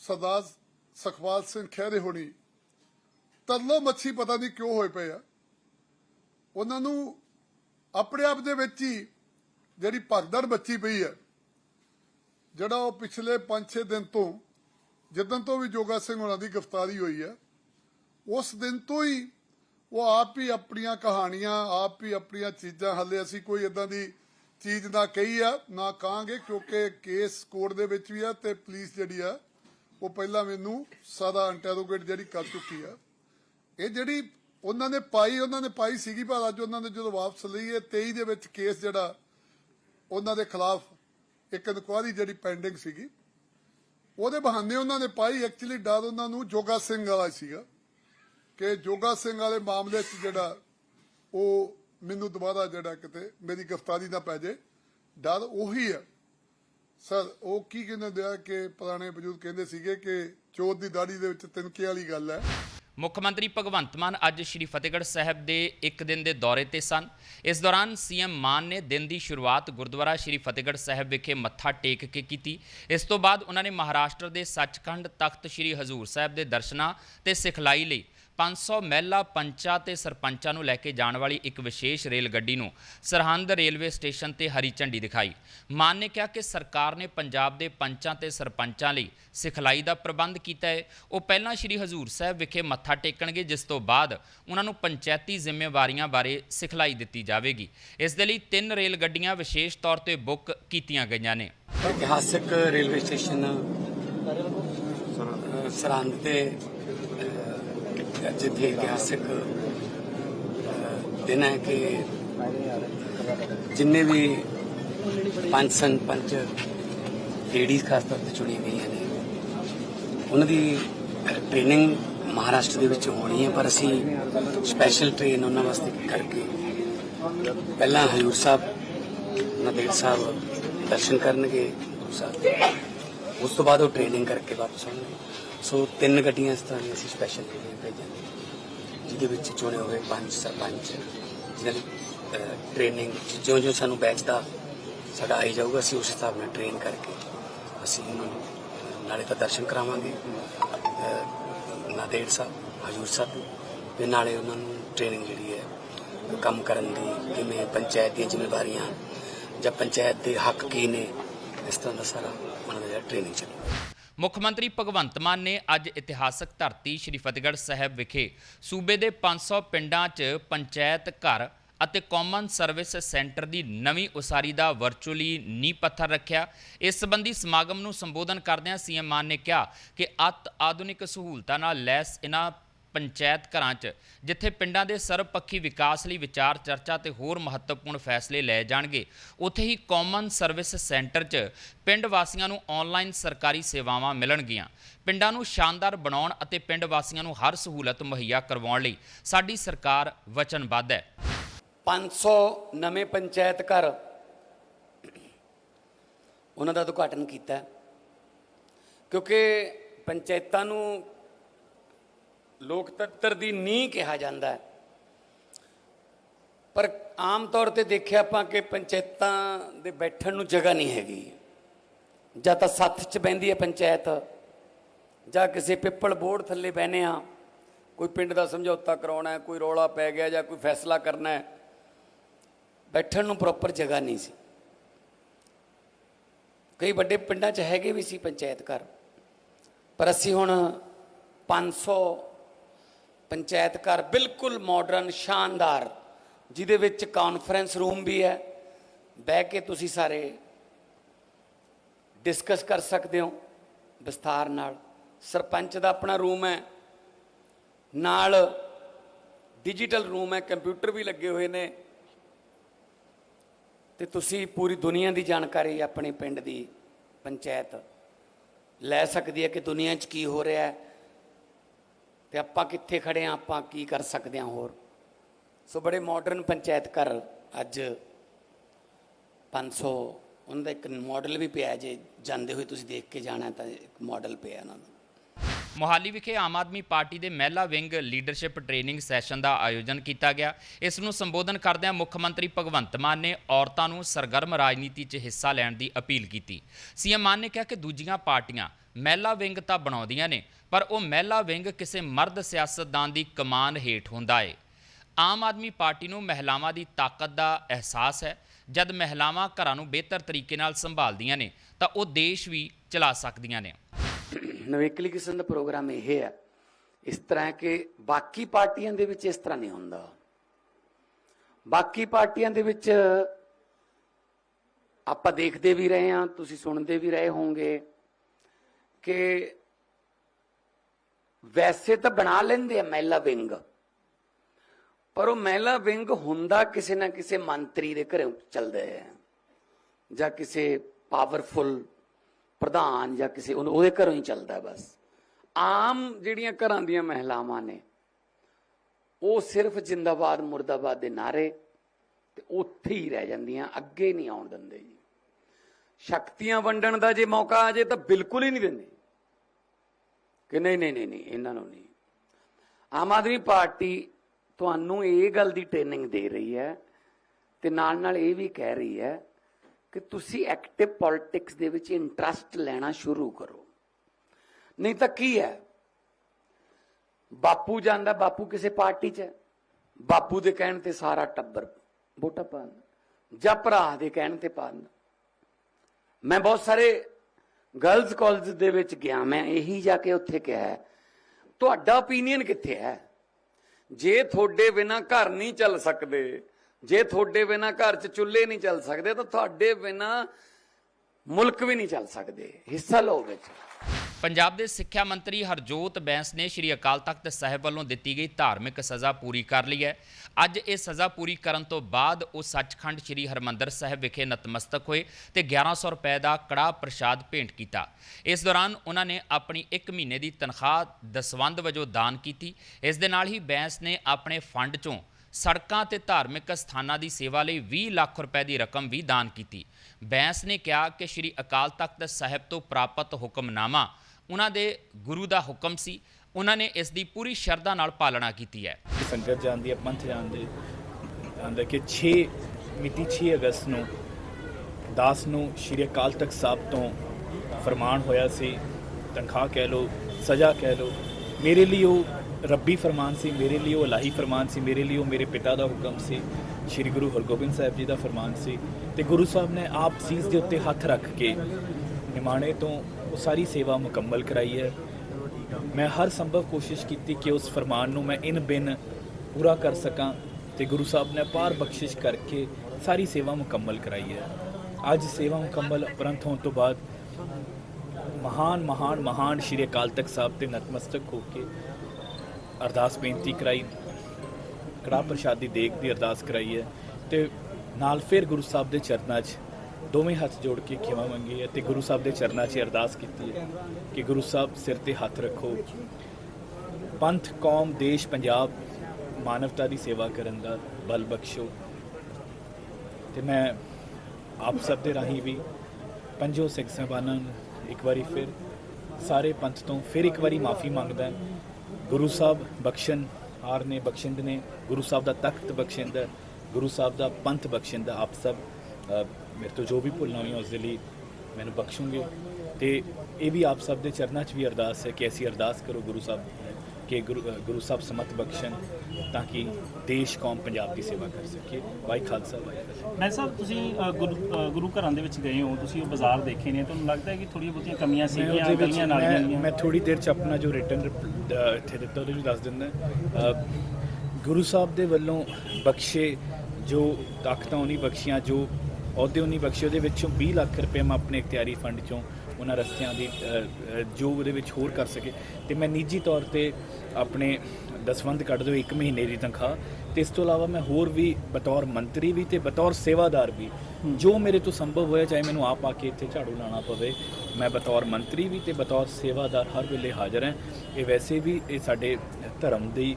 Speaker 3: ਸਰਦਾਰ ਸਖਵਾਲ ਸਿੰਘ ਖਹਿਰੇ ਹੋਣੀ, ਤਰਲੋ ਮੱਛੀ ਪਤਾ ਨਹੀਂ ਕਿਉਂ ਹੋਏ ਪਏ ਆ। ਉਹਨਾਂ ਨੂੰ ਆਪਣੇ ਆਪ ਦੇ ਵਿੱਚ ਹੀ ਜਿਹੜੀ ਭਗਦੜ ਬੱਚੀ ਪਈ ਹੈ ਜਿਹੜਾ ਉਹ ਪਿਛਲੇ 5-6 ਦਿਨ ਤੋਂ ਜਿੱਦਣ ਤੋਂ ਵੀ ਜੋਗਾ ਸਿੰਘ ਹੋਣਾ ਦੀ ਗ੍ਰਿਫਤਾਰੀ ਹੋਈ ਹੈ ਉਸ ਦਿਨ ਤੋਂ ਹੀ ਉਹ ਆਪ ਹੀ ਆਪਣੀਆਂ ਕਹਾਣੀਆਂ, ਆਪ ਹੀ ਆਪਣੀਆਂ ਚੀਜ਼ਾਂ, ਹੱਲੇ ਅਸੀਂ ਕੋਈ ਇਦਾਂ ਦੀ ਚੀਜ਼ ਨਾ ਕਹੀ ਆ, ਨਾ ਕਹਾਂਗੇ, ਕਿਉਂਕਿ ਕੇਸ ਕੋਰਟ ਦੇ ਵਿੱਚ ਵੀ ਆ ਤੇ ਪੁਲਿਸ ਜਿਹੜੀ ਆ, ਉਹ ਪਹਿਲਾਂ ਮੈਨੂੰ ਸਾਦਾ ਇੰਟਰੋਗੇਟ ਜਿਹੜੀ ਕਰ ਚੁੱਕੀ ਆ। ਇਹ ਜਿਹੜੀ ਉਹਨਾਂ ਨੇ ਪਾਈ, ਉਹਨਾਂ ਨੇ ਪਾਈ ਸੀਗੀ, ਪਰ ਅੱਜ ਉਹਨਾਂ ਨੇ ਜਦੋਂ ਵਾਪਸ ਲਈ ਇਹ 23 ਦੇ ਵਿੱਚ ਕੇਸ ਜਿਹੜਾ, ਉਹਨਾਂ ਦੇ ਖਿਲਾਫ ਇੱਕ ਇਨਕੁਆਰੀ ਜਿਹੜੀ ਪੈਂਡਿੰਗ ਸੀਗੀ। ਉਹਦੇ ਬਹਾਨੇ ਉਹਨਾਂ ਨੇ ਪਾਈ ਐਕਚੁਅਲੀ ਡਰ ਉਹਨਾਂ ਨੂੰ, ਜੋਗਾ ਸਿੰਘ ਵਾਲਾ ਸੀਗਾ, ਕਿ ਜੋਗਾ ਸਿੰਘ ਵਾਲੇ ਮਾਮਲੇ 'ਚ ਜਿਹੜਾ ਉਹ ਮੈਨੂੰ ਦੁਬਾਰਾ ਜਿਹੜਾ ਕਿਤੇ ਮੇਰੀ ਗ੍ਰਿਫਤਾਰੀ ਨਾ ਪੈ ਜੇ ਡਰ ਉਹੀ ਹੈ। ਸਰ, ਉਹ ਕੀ ਕਹਿੰਦੇ ਹੁੰਦੇ ਕਿ ਪੁਰਾਣੇ ਬਜ਼ੁਰਗ ਕਹਿੰਦੇ ਸੀਗੇ ਕਿ ਚੋਰ ਦੀ ਦਾੜੀ ਦੇ ਵਿੱਚ ਤਿਨਕੇ ਵਾਲੀ ਗੱਲ ਹੈ।
Speaker 1: ਮੁੱਖ ਮੰਤਰੀ ਭਗਵੰਤ ਮਾਨ ਅੱਜ ਸ਼੍ਰੀ ਫਤਿਹਗੜ੍ਹ ਸਾਹਿਬ ਦੇ ਇੱਕ ਦਿਨ ਦੇ ਦੌਰੇ ਤੇ ਸਨ। ਇਸ ਦੌਰਾਨ ਸੀਐਮ ਮਾਨ ਨੇ ਦਿਨ ਦੀ ਸ਼ੁਰੂਆਤ ਗੁਰਦੁਆਰਾ ਸ਼੍ਰੀ ਫਤਿਹਗੜ੍ਹ ਸਾਹਿਬ ਵਿਖੇ ਮੱਥਾ ਟੇਕ ਕੇ ਕੀਤੀ। ਇਸ ਤੋਂ ਬਾਅਦ ਉਹਨਾਂ ਨੇ ਮਹਾਰਾਸ਼ਟਰ ਦੇ ਸੱਚਖੰਡ ਤਖਤ ਸ਼੍ਰੀ ਹਜ਼ੂਰ ਸਾਹਿਬ ਦੇ ਦਰਸ਼ਨਾਂ ਤੇ ਸਿਖਲਾਈ ਲਈ। 500 ਮਹਿਲਾ ਪੰਚਾਂ ਤੇ ਸਰਪੰਚਾਂ ਨੂੰ ਲੈ ਕੇ ਜਾਣ ਵਾਲੀ ਇੱਕ ਵਿਸ਼ੇਸ਼ ਰੇਲ ਗੱਡੀ ਨੂੰ ਸਰਹੰਦ ਰੇਲਵੇ ਸਟੇਸ਼ਨ ਤੇ ਹਰੀ ਝੰਡੀ ਦਿਖਾਈ। ਮਾਨ ਨੇ ਕਿਹਾ ਕਿ ਸਰਕਾਰ ਨੇ ਪੰਜਾਬ ਦੇ ਪੰਚਾਂ ਤੇ ਸਰਪੰਚਾਂ ਲਈ ਸਿਖਲਾਈ ਦਾ ਪ੍ਰਬੰਧ ਕੀਤਾ ਹੈ। ਉਹ ਪਹਿਲਾਂ ਸ਼੍ਰੀ ਹਜ਼ੂਰ ਸਾਹਿਬ ਵਿਖੇ ਮੱਥਾ ਟੇਕਣਗੇ, ਜਿਸ ਤੋਂ ਬਾਅਦ ਉਹਨਾਂ ਨੂੰ ਪੰਚਾਇਤੀ ਜ਼ਿੰਮੇਵਾਰੀਆਂ ਬਾਰੇ ਸਿਖਲਾਈ ਦਿੱਤੀ ਜਾਵੇਗੀ। ਇਸ ਦੇ ਲਈ ਤਿੰਨ ਰੇਲ ਗੱਡੀਆਂ ਵਿਸ਼ੇਸ਼ ਤੌਰ ਤੇ ਬੁੱਕ ਕੀਤੀਆਂ ਗਈਆਂ ਨੇ।
Speaker 4: ਇਤਿਹਾਸਕ ਰੇਲਵੇ ਸਟੇਸ਼ਨ ਸਰਹੰਦ ਤੇ ਅੱਜ ਜਿੱਥੇ ਇਤਿਹਾਸਕ ਦਿਨ ਹੈ ਕਿ ਜਿੰਨੇ ਵੀ ਪੰਜ ਸਨ, ਪੰਜ ਲੇਡੀਜ਼ ਖਾਸ ਤੌਰ ਤੇ ਚੁਣੀ ਗਈਆਂ ਨੇ, ਉਹਨਾਂ ਦੀ ਟ੍ਰੇਨਿੰਗ ਮਹਾਰਾਸ਼ਟਰ ਦੇ ਵਿੱਚ ਹੋਣੀ ਹੈ, ਪਰ ਅਸੀਂ ਸਪੈਸ਼ਲ ਟ੍ਰੇਨ ਉਹਨਾਂ ਵਾਸਤੇ ਕਰਕੇ ਪਹਿਲਾਂ ਹਜੂਰ ਸਾਹਿਬ ਨਦੇੜ ਸਾਹਿਬ ਦਰਸ਼ਨ ਕਰਨਗੇ ਸਾਹਿਬ ਉਸ ਤੋਂ ਬਾਅਦ ਉਹ ਟ੍ਰੇਨਿੰਗ ਕਰਕੇ ਵਾਪਸ ਆਉਣਗੇ ਸੋ ਤਿੰਨ ਗੱਡੀਆਂ ਇਸ ਤਰ੍ਹਾਂ ਦੀਆਂ ਅਸੀਂ ਸਪੈਸ਼ਲ ਟ੍ਰੇਨਿੰਗ ਭੇਜਾਂਗੇ ਜਿਹਦੇ ਵਿੱਚ ਚੁਣੇ ਹੋਏ ਪੰਜ ਸਰਪੰਚ ਜਿਨ੍ਹਾਂ ਦੀ ਟ੍ਰੇਨਿੰਗ ਜਿਉਂ ਜਿਉਂ ਸਾਨੂੰ ਬੈਚ ਦਾ ਸਾਡਾ ਆਈ ਜਾਊਗਾ ਅਸੀਂ ਉਸ ਹਿਸਾਬ ਨਾਲ ਟ੍ਰੇਨ ਕਰਕੇ ਅਸੀਂ ਉਹਨਾਂ ਨੂੰ ਨਾਲੇ ਤਾਂ ਦਰਸ਼ਨ ਕਰਾਵਾਂਗੇ ਨਾਦੇੜ ਸਾਹਿਬ ਹਜੂਰ ਸਾਹਿਬ ਦੇ, ਤੇ ਨਾਲੇ ਉਹਨਾਂ ਨੂੰ ਟ੍ਰੇਨਿੰਗ ਜਿਹੜੀ ਹੈ ਕੰਮ ਕਰਨ ਦੀ ਕਿਵੇਂ ਪੰਚਾਇਤ ਦੀਆਂ ਜ਼ਿੰਮੇਵਾਰੀਆਂ ਜਾਂ ਪੰਚਾਇਤ ਦੇ ਹੱਕ ਕੀ ਨੇ ਇਸ ਤਰ੍ਹਾਂ ਦਾ ਸਾਰਾ ਟ੍ਰੇਨਿੰਗ ਚੱਲੂ
Speaker 1: ਮੁੱਖ ਮੰਤਰੀ ਭਗਵੰਤ ਮਾਨ ਨੇ ਅੱਜ ਇਤਿਹਾਸਕ ਧਰਤੀ ਸ਼੍ਰੀ ਫਤਿਹਗੜ੍ਹ ਸਾਹਿਬ ਵਿਖੇ ਸੂਬੇ ਦੇ 500 ਪਿੰਡਾਂ 'ਚ ਪੰਚਾਇਤ ਘਰ ਅਤੇ ਕਾਮਨ ਸਰਵਿਸ ਸੈਂਟਰ ਦੀ ਨਵੀਂ ਉਸਾਰੀ ਦਾ ਵਰਚੁਅਲੀ ਨੀਂਹ ਪੱਥਰ ਰੱਖਿਆ। ਇਸ ਸੰਬੰਧੀ ਸਮਾਗਮ ਨੂੰ ਸੰਬੋਧਨ ਕਰਦਿਆਂ ਸੀਐਮ ਮਾਨ ਨੇ ਕਿਹਾ ਕਿ ਅਤ ਆਧੁਨਿਕ ਸਹੂਲਤਾਂ ਨਾਲ ਲੈਸ ਇਹਨਾਂ ਪੰਚਾਇਤ ਘਰਾਂ 'ਚ, ਜਿੱਥੇ ਪਿੰਡਾਂ ਦੇ ਸਰਬਪੱਖੀ ਵਿਕਾਸ ਲਈ ਵਿਚਾਰ ਚਰਚਾ ਤੇ ਹੋਰ ਮਹੱਤਵਪੂਰਨ ਫੈਸਲੇ ਲਏ ਜਾਣਗੇ। ਉੱਥੇ ਹੀ ਕਾਮਨ ਸਰਵਿਸ ਸੈਂਟਰ 'ਚ ਪਿੰਡ ਵਾਸੀਆਂ ਨੂੰ ਆਨਲਾਈਨ ਸਰਕਾਰੀ ਸੇਵਾਵਾਂ ਮਿਲਣਗੀਆਂ। ਪਿੰਡਾਂ ਨੂੰ ਸ਼ਾਨਦਾਰ ਬਣਾਉਣ ਅਤੇ ਪਿੰਡ ਵਾਸੀਆਂ ਨੂੰ ਹਰ ਸਹੂਲਤ ਮੁਹੱਈਆ ਕਰਵਾਉਣ ਲਈ ਸਾਡੀ ਸਰਕਾਰ ਵਚਨਬੱਧ ਹੈ।
Speaker 4: 500 ਨਵੇਂ ਪੰਚਾਇਤ ਘਰ ਉਹਨਾਂ ਦਾ ਉਦਘਾਟਨ ਕੀਤਾ ਕਿਉਂਕਿ ਪੰਚਾਇਤਾਂ ਨੂੰ ਲੋਕਤੰਤਰ ਦੀ ਨੀਂਹ ਕਿਹਾ ਜਾਂਦਾ ਹੈ। ਪਰ ਆਮ ਤੌਰ ਤੇ ਦੇਖਿਆ ਆਪਾਂ ਕਿ ਪੰਚਾਇਤਾਂ ਦੇ ਬੈਠਣ ਨੂੰ ਜਗ੍ਹਾ ਨਹੀਂ ਹੈਗੀ। ਜਾਂ ਤਾਂ ਸੱਥ 'ਚ ਬੈੰਦੀ ਹੈ ਪੰਚਾਇਤ, ਜਾਂ ਕਿਸੇ ਪਿੱਪਲ ਬੋਰਡ ਥੱਲੇ ਬਹਿਨੇ ਆ ਕੋਈ ਪਿੰਡ ਦਾ ਸਮਝੌਤਾ ਕਰਾਉਣਾ ਹੈ, ਕੋਈ ਰੌਲਾ ਪੈ ਗਿਆ ਜਾਂ ਕੋਈ ਫੈਸਲਾ ਕਰਨਾ ਹੈ। ਬੈਠਣ ਨੂੰ ਪ੍ਰੋਪਰ ਜਗ੍ਹਾ ਨਹੀਂ ਸੀ। ਕਈ ਵੱਡੇ ਪਿੰਡਾਂ 'ਚ ਹੈਗੇ ਵੀ ਸੀ ਪੰਚਾਇਤ ਘਰ। ਪਰ ਅਸੀਂ ਹੁਣ 500 ਪੰਚਾਇਤ ਘਰ ਬਿਲਕੁਲ ਮਾਡਰਨ ਸ਼ਾਨਦਾਰ, ਜਿਹਦੇ ਵਿੱਚ ਕਾਨਫਰੰਸ ਰੂਮ ਵੀ ਹੈ। ਬਹਿ ਕੇ ਤੁਸੀਂ ਸਾਰੇ ਡਿਸਕਸ ਕਰ ਸਕਦੇ ਹੋ ਵਿਸਥਾਰ ਨਾਲ। ਸਰਪੰਚ ਦਾ ਆਪਣਾ ਰੂਮ ਹੈ। ਨਾਲ ਡਿਜੀਟਲ ਰੂਮ ਹੈ ਕੰਪਿਊਟਰ ਵੀ ਲੱਗੇ ਹੋਏ ਨੇ। ਤੇ ਤੁਸੀਂ ਪੂਰੀ ਦੁਨੀਆ ਦੀ ਜਾਣਕਾਰੀ ਆਪਣੇ ਪਿੰਡ ਦੀ ਪੰਚਾਇਤ ਲੈ ਸਕਦੀ ਹੈ ਕਿ ਦੁਨੀਆ 'ਚ ਕੀ ਹੋ ਰਿਹਾ ਹੈ। ਤੇ ਆਪਾਂ ਕਿੱਥੇ ਖੜੇ ਆ, ਆਪਾਂ ਕੀ ਕਰ ਸਕਦੇ ਹਾਂ ਹੋਰ? ਸੋ ਬੜੇ ਮਾਡਰਨ ਪੰਚਾਇਤ ਘਰ ਅੱਜ 500 ਉਹਨਾਂ ਦਾ ਇੱਕ ਮਾਡਲ ਵੀ ਪਿਆ ਜੇ, ਜਾਂਦੇ ਹੋਏ ਤੁਸੀਂ ਦੇਖ ਕੇ ਜਾਣਾ ਤਾਂ ਇੱਕ ਮਾਡਲ ਪਿਆ ਉਹਨਾਂ ਦਾ
Speaker 1: ਮੋਹਾਲੀ ਵਿਖੇ ਆਮ ਆਦਮੀ ਪਾਰਟੀ ਦੇ ਮਹਿਲਾ ਵਿੰਗ ਲੀਡਰਸ਼ਿਪ ਟ੍ਰੇਨਿੰਗ ਸੈਸ਼ਨ ਦਾ ਆਯੋਜਨ ਕੀਤਾ ਗਿਆ। ਇਸ ਨੂੰ ਸੰਬੋਧਨ ਕਰਦਿਆਂ ਮੁੱਖ ਮੰਤਰੀ ਭਗਵੰਤ ਮਾਨ ਨੇ ਔਰਤਾਂ ਨੂੰ ਸਰਗਰਮ ਰਾਜਨੀਤੀ 'ਚ ਹਿੱਸਾ ਲੈਣ ਦੀ ਅਪੀਲ ਕੀਤੀ। ਸੀਐਮ ਮਾਨ ਨੇ ਕਿਹਾ ਕਿ ਦੂਜੀਆਂ ਪਾਰਟੀਆਂ ਮਹਿਲਾ ਵਿੰਗ ਤਾਂ ਬਣਾਉਂਦੀਆਂ ਨੇ, ਪਰ ਉਹ ਮਹਿਲਾ ਵਿੰਗ ਕਿਸੇ ਮਰਦ ਸਿਆਸਤਦਾਨ ਦੀ ਕਮਾਨ ਹੇਠ ਹੁੰਦਾ ਏ। ਆਮ ਆਦਮੀ ਪਾਰਟੀ ਨੂੰ ਮਹਿਲਾਵਾਂ ਦੀ ਤਾਕਤ ਦਾ ਅਹਿਸਾਸ ਹੈ। ਜਦ ਮਹਿਲਾਵਾਂ ਘਰਾਂ ਨੂੰ ਬਿਹਤਰ ਤਰੀਕੇ ਨਾਲ ਸੰਭਾਲਦੀਆਂ ਨੇ, ਤਾਂ ਉਹ ਦੇਸ਼ ਵੀ ਚਲਾ ਸਕਦੀਆਂ ਨੇ।
Speaker 4: ਨਵੇਕਲੀ ਕਿਸਮ ਦਾ ਪ੍ਰੋਗਰਾਮ ਇਹ ਹੈ। ਇਸ ਤਰ੍ਹਾਂ ਕਿ ਬਾਕੀ ਪਾਰਟੀਆਂ ਦੇ ਵਿੱਚ ਇਸ ਤਰ੍ਹਾਂ ਨਹੀਂ ਹੁੰਦਾ। ਬਾਕੀ ਪਾਰਟੀਆਂ ਦੇ ਵਿੱਚ ਆਪਾਂ ਦੇਖਦੇ ਵੀ ਰਹੇ ਹਾਂ, ਤੁਸੀਂ ਸੁਣਦੇ ਵੀ ਰਹੇ ਹੋਵੋਗੇ ਕਿ ਵੈਸੇ ਤਾਂ ਬਣਾ ਲੈਂਦੇ ਆ ਮਹਿਲਾ ਵਿੰਗ, ਪਰ ਉਹ ਮਹਿਲਾ ਵਿੰਗ ਹੁੰਦਾ ਕਿਸੇ ਨਾ ਕਿਸੇ ਮੰਤਰੀ ਦੇ ਘਰੇ ਚੱਲਦਾ ਹੈ ਜਾਂ ਕਿਸੇ ਪਾਵਰਫੁਲ ਪ੍ਰਧਾਨ ਜਾਂ ਕਿਸੇ ਉਹਨੂੰ- ਉਹਦੇ ਘਰੋਂ ਹੀ ਚੱਲਦਾ ਬਸ। ਆਮ ਜਿਹੜੀਆਂ ਘਰਾਂ ਦੀਆਂ ਮਹਿਲਾਵਾਂ ਨੇ, ਉਹ ਸਿਰਫ ਜਿੰਦਾਬਾਦ ਮੁਰਦਾਬਾਦ ਦੇ ਨਾਰੇ ਤੇ ਉੱਥੇ ਹੀ ਰਹਿ ਜਾਂਦੀਆਂ, ਅੱਗੇ ਨਹੀਂ ਆਉਣ ਦਿੰਦੇ ਜੀ। ਸ਼ਕਤੀਆਂ ਵੰਡਣ ਦਾ ਜੇ ਮੌਕਾ ਆ ਜੇ ਤਾਂ ਬਿਲਕੁਲ ਹੀ ਨਹੀਂ ਦਿੰਦੇ। ਕਿ ਨਹੀਂ ਨਹੀਂ ਨਹੀਂ ਨਹੀਂ, ਇਹਨਾਂ ਨੂੰ ਨਹੀਂ। ਆਮ ਆਦਮੀ ਪਾਰਟੀ ਤੁਹਾਨੂੰ ਇਹ ਗੱਲ ਦੀ ਟ੍ਰੇਨਿੰਗ ਦੇ ਰਹੀ ਹੈ ਤੇ ਨਾਲ ਨਾਲ ਇਹ ਵੀ ਕਹਿ ਰਹੀ ਹੈ ਕਿ ਤੁਸੀਂ ਐਕਟਿਵ ਪੋਲਿਟਿਕਸ ਦੇ ਵਿੱਚ ਇੰਟਰਸਟ ਲੈਣਾ ਸ਼ੁਰੂ ਕਰੋ। ਨਹੀਂ ਤਾਂ ਕੀ ਹੈ? ਬਾਪੂ ਜਾਂਦਾ, ਬਾਪੂ ਕਿਸੇ ਪਾਰਟੀ 'ਚ ਬਾਪੂ ਦੇ ਕਹਿਣ ਤੇ ਸਾਰਾ ਟੱਬਰ ਵੋਟਾਂ ਪਾਉਂਦਾ ਜਾਂ ਭਰਾ ਦੇ ਕਹਿਣ ਤੇ ਪਾਉਂਦਾ ਮੈਂ ਬਹੁਤ ਸਾਰੇ ਗਰਲਸ ਕਾਲਜ ਦੇ ਵਿੱਚ ਗਿਆ। ਮੈਂ ਇਹੀ ਜਾ ਕੇ ਉੱਥੇ ਕਿਹਾ ਤੁਹਾਡਾ ਓਪੀਨੀਅਨ ਕਿੱਥੇ ਹੈ? ਜੇ ਤੁਹਾਡੇ ਬਿਨਾ ਘਰ ਨਹੀਂ ਚੱਲ ਸਕਦੇ ਜੇ ਤੁਹਾਡੇ ਬਿਨਾ ਘਰ 'ਚ ਚੁੱਲ੍ਹੇ ਨਹੀਂ ਚੱਲ ਸਕਦੇ, ਤਾਂ ਤੁਹਾਡੇ ਬਿਨਾ ਮੁਲਕ ਵੀ ਨਹੀਂ ਚੱਲ ਸਕਦੇ। ਹਿੱਸਾ ਲਓ ਵਿੱਚ।
Speaker 1: ਪੰਜਾਬ ਦੇ ਸਿੱਖਿਆ ਮੰਤਰੀ ਹਰਜੋਤ ਬੈਂਸ ਨੇ ਸ਼੍ਰੀ ਅਕਾਲ ਤਖਤ ਸਾਹਿਬ ਵੱਲੋਂ ਦਿੱਤੀ ਗਈ ਧਾਰਮਿਕ ਸਜ਼ਾ ਪੂਰੀ ਕਰ ਲਈ ਹੈ। ਅੱਜ ਇਹ ਸਜ਼ਾ ਪੂਰੀ ਕਰਨ ਤੋਂ ਬਾਅਦ ਉਹ ਸੱਚਖੰਡ ਸ਼੍ਰੀ ਹਰਮੰਦਰ ਸਾਹਿਬ ਵਿਖੇ ਨਤਮਸਤਕ ਹੋਏ ਤੇ 1100 ਰੁਪਏ ਦਾ ਕੜਾਹ ਪ੍ਰਸ਼ਾਦ ਭੇਂਟ ਕੀਤਾ। ਇਸ ਦੌਰਾਨ ਉਹਨਾਂ ਨੇ ਆਪਣੀ 1 ਮਹੀਨੇ ਦੀ ਤਨਖਾਹ ਦਸਵੰਧ ਵਜੋਂ ਦਾਨ ਕੀਤੀ। ਇਸ ਦੇ ਨਾਲ ਹੀ ਬੈਂਸ ਨੇ ਆਪਣੇ ਫੰਡ ਚੋਂ ਸੜਕਾਂ ਤੇ ਧਾਰਮਿਕ ਸਥਾਨਾਂ ਦੀ ਸੇਵਾ ਲਈ 20 ਲੱਖ ਰੁਪਏ ਦੀ ਰਕਮ ਵੀ ਦਾਨ ਕੀਤੀ। ਬੈਂਸ ਨੇ ਕਿਹਾ ਕਿ ਸ਼੍ਰੀ ਅਕਾਲ ਤਖਤ ਸਾਹਿਬ ਤੋਂ ਪ੍ਰਾਪਤ ਹੁਕਮਨਾਮਾ ਉਹਨਾਂ ਦੇ ਗੁਰੂ ਦਾ ਹੁਕਮ ਸੀ। ਉਹਨਾਂ ਨੇ ਇਸ ਦੀ ਪੂਰੀ ਸ਼ਰਧਾ ਨਾਲ ਪਾਲਣਾ ਕੀਤੀ ਹੈ।
Speaker 5: ਸੰਗਤ ਜਾਂਦੀ ਹੈ ਪੰਥ ਜਾਂਦੇ ਆਂਦਾ ਕਿ 6 ਮਿਤੀ 6 ਅਗਸਤ ਨੂੰ, ਦਾਸ ਨੂੰ ਸ਼੍ਰੀ ਅਕਾਲ ਤਖਤ ਸਾਹਿਬ ਤੋਂ ਫਰਮਾਨ ਹੋਇਆ ਸੀ, ਤਨਖਾਹ ਕਹਿ ਲੋ ਸਜ਼ਾ ਕਹਿ ਲੋ ਮੇਰੇ ਲਈ ਉਹ ਰੱਬੀ ਫਰਮਾਨ ਸੀ, ਮੇਰੇ ਲਈ ਉਹ ਇਲਾਹੀ ਫਰਮਾਨ ਸੀ, ਮੇਰੇ ਲਈ ਉਹ ਮੇਰੇ ਪਿਤਾ ਦਾ ਹੁਕਮ ਸੀ, ਸ਼੍ਰੀ ਗੁਰੂ ਹਰਗੋਬਿੰਦ ਸਾਹਿਬ ਜੀ ਦਾ ਫਰਮਾਨ ਸੀ ਤੇ ਗੁਰੂ ਸਾਹਿਬ ਨੇ ਆਪ ਸੀਸ ਦੇ ਉੱਤੇ ਹੱਥ ਰੱਖ ਕੇ ਨਿਮਾਣੇ ਤੋਂ ਉਹ ਸਾਰੀ ਸੇਵਾ ਮੁਕੰਮਲ ਕਰਾਈ ਹੈ। ਮੈਂ ਹਰ ਸੰਭਵ ਕੋਸ਼ਿਸ਼ ਕੀਤੀ ਕਿ ਉਸ ਫਰਮਾਨ ਨੂੰ ਮੈਂ ਇਨ ਬਿਨ ਪੂਰਾ ਕਰ ਸਕਾਂ ਤੇ ਗੁਰੂ ਸਾਹਿਬ ਨੇ ਪਾਰ ਬਖਸ਼ਿਸ਼ ਕਰਕੇ ਸਾਰੀ ਸੇਵਾ ਮੁਕੰਮਲ ਕਰਾਈ ਹੈ। ਅੱਜ ਸੇਵਾ ਮੁਕੰਮਲ ਉਪਰੰਤ ਹੋਣ ਤੋਂ ਬਾਅਦ ਮਹਾਨ ਮਹਾਨ ਮਹਾਨ ਸ਼੍ਰੀ ਅਕਾਲ ਤਖਤ ਸਾਹਿਬ ਤੇ ਨਤਮਸਤਕ ਹੋ ਕੇ ਅਰਦਾਸ ਬੇਨਤੀ ਕਰਾਈ। ਕੜਾ ਪ੍ਰਸ਼ਾਦੀ ਦੇਖ ਦੀ ਅਰਦਾਸ ਕਰਾਈ ਹੈ ਤੇ ਨਾਲ ਫਿਰ ਗੁਰੂ ਸਾਹਿਬ ਦੇ ਚਰਨਾਂ 'ਚ ਦੋਵੇਂ ਹੱਥ ਜੋੜ ਕੇ ਖਿਮਾ ਮੰਗੀ ਹੈ ਤੇ ਗੁਰੂ ਸਾਹਿਬ ਦੇ ਚਰਨਾਂ 'ਚ ਅਰਦਾਸ ਕੀਤੀ ਹੈ ਕਿ ਗੁਰੂ ਸਾਹਿਬ ਸਿਰ ਤੇ ਹੱਥ ਰੱਖੋ। ਪੰਥ, ਕੌਮ, ਦੇਸ਼, ਪੰਜਾਬ ਮਾਨਵਤਾ ਦੀ ਸੇਵਾ ਕਰਨ ਦਾ ਬਲ ਬਖਸ਼ੋ। ਤੇ ਮੈਂ ਆਪ ਸਭ ਦੇ ਰਾਹੀਂ ਵੀ ਪੰਜੋ ਸਿੱਖ ਸਾਹਿਬਾਨਾਂ ਨੂੰ ਇੱਕ ਵਾਰੀ ਫਿਰ ਸਾਰੇ ਪੰਥ ਤੋਂ ਫਿਰ ਇੱਕ ਵਾਰੀ ਮਾਫੀ ਮੰਗਦਾ ਗੁਰੂ ਸਾਹਿਬ ਬਖਸ਼ਣ ਹਾਰ ਨੇ, ਬਖਸ਼ਿੰਦ ਨੇ, ਗੁਰੂ ਸਾਹਿਬ ਦਾ ਤਖਤ ਬਖਸ਼ਿੰਦ, ਗੁਰੂ ਸਾਹਿਬ ਦਾ ਪੰਥ ਬਖਸ਼ਿੰਦ, ਆਪ ਸਭ ਮੇਰੇ ਤੋਂ ਜੋ ਵੀ ਭੁੱਲਣਾ ਹੋਈਆਂ ਉਸ ਦੇ ਲਈ ਮੈਨੂੰ ਬਖਸ਼ੂਗੇ। ਤੇ ਇਹ ਵੀ ਆਪ ਸਭ ਦੇ ਚਰਨਾਂ 'ਚ ਵੀ ਅਰਦਾਸ ਹੈ ਕਿ ਅਸੀਂ ਅਰਦਾਸ ਕਰੋ ਗੁਰੂ ਸਾਹਿਬ ਕਿ ਗੁਰੂ ਗੁਰੂ ਸਾਹਿਬ ਸਮਤ ਬਖਸ਼ਣ ਤਾਂ ਕਿ ਦੇਸ਼ ਕੌਮ ਪੰਜਾਬ ਦੀ ਸੇਵਾ ਕਰ ਸਕੇ। ਵਾਹਿ ਖਾਲਸਾ ਵਾਹਿ
Speaker 6: ਮੈਂ ਸਾਹਿਬ ਤੁਸੀਂ ਗੁਰੂ ਗੁਰੂ ਘਰਾਂ ਦੇ ਵਿੱਚ ਗਏ ਹੋ ਤੁਸੀਂ ਉਹ ਬਾਜ਼ਾਰ ਦੇਖੇ ਨੇ ਤੁਹਾਨੂੰ ਲੱਗਦਾ ਹੈ ਕਿ ਥੋੜ੍ਹੀਆਂ ਬਹੁਤੀਆਂ ਕਮੀਆਂ ਸੀਗੀਆਂ ਗਲੀਆਂ ਨਾਲੀਆਂ
Speaker 5: ਮੈਂ
Speaker 6: ਦੀਆਂ
Speaker 5: ਮੈਂ ਥੋੜੀ ਦੇਰ ਚ ਆਪਣਾ ਜੋ ਰਿਟਰਨ ਇੱਥੇ ਦਿੱਤਾ ਉਹਦੇ ਵਿੱਚ ਦੱਸ ਦਿੰਦਾ ਗੁਰੂ ਸਾਹਿਬ ਦੇ ਵੱਲੋਂ ਬਖਸ਼ੇ ਜੋ ਤਾਕਤਾਂ ਉਹਨੀ ਬਖਸ਼ੀਆਂ ਜੋ ਅਹੁਦੇ ਉਹਨੀ ਬਖਸ਼ੇ ਉਹਦੇ ਵਿੱਚੋਂ 20 ਲੱਖ ਰੁਪਏ ਮੈਂ ਆਪਣੇ ਇਖਤਿਆਰੀ ਫੰਡ ਚੋਂ ਉਹਨਾਂ ਰਸਤਿਆਂ ਦੀ ਜੋ ਉਹਦੇ ਵਿੱਚ ਹੋਰ ਕਰ ਸਕੇ। ਤੇ ਮੈਂ ਨਿੱਜੀ ਤੌਰ ਤੇ ਆਪਣੇ ਦਸਵੰਧ ਕੱਢ ਦਿਓ ਇੱਕ ਮਹੀਨੇ ਦੀ ਤਨਖਾਹ। ਤੇ ਇਸ ਤੋਂ ਇਲਾਵਾ ਮੈਂ ਹੋਰ ਵੀ ਬਤੌਰ ਮੰਤਰੀ ਵੀ ਤੇ ਬਤੌਰ ਸੇਵਾਦਾਰ ਵੀ ਜੋ ਮੇਰੇ ਤੋਂ ਸੰਭਵ ਹੋਇਆ ਚਾਹੇ ਮੈਨੂੰ ਆਪ ਆ ਕੇ ਇੱਥੇ ਝਾੜੂ ਲਾਣਾ ਪਵੇ ਮੈਂ ਬਤੌਰ ਮੰਤਰੀ ਵੀ ਤੇ ਬਤੌਰ ਸੇਵਾਦਾਰ ਹਰ ਵੇਲੇ ਹਾਜ਼ਰ ਹਾਂ। ਇਹ ਵੈਸੇ ਵੀ ਇਹ ਸਾਡੇ ਧਰਮ ਦੀ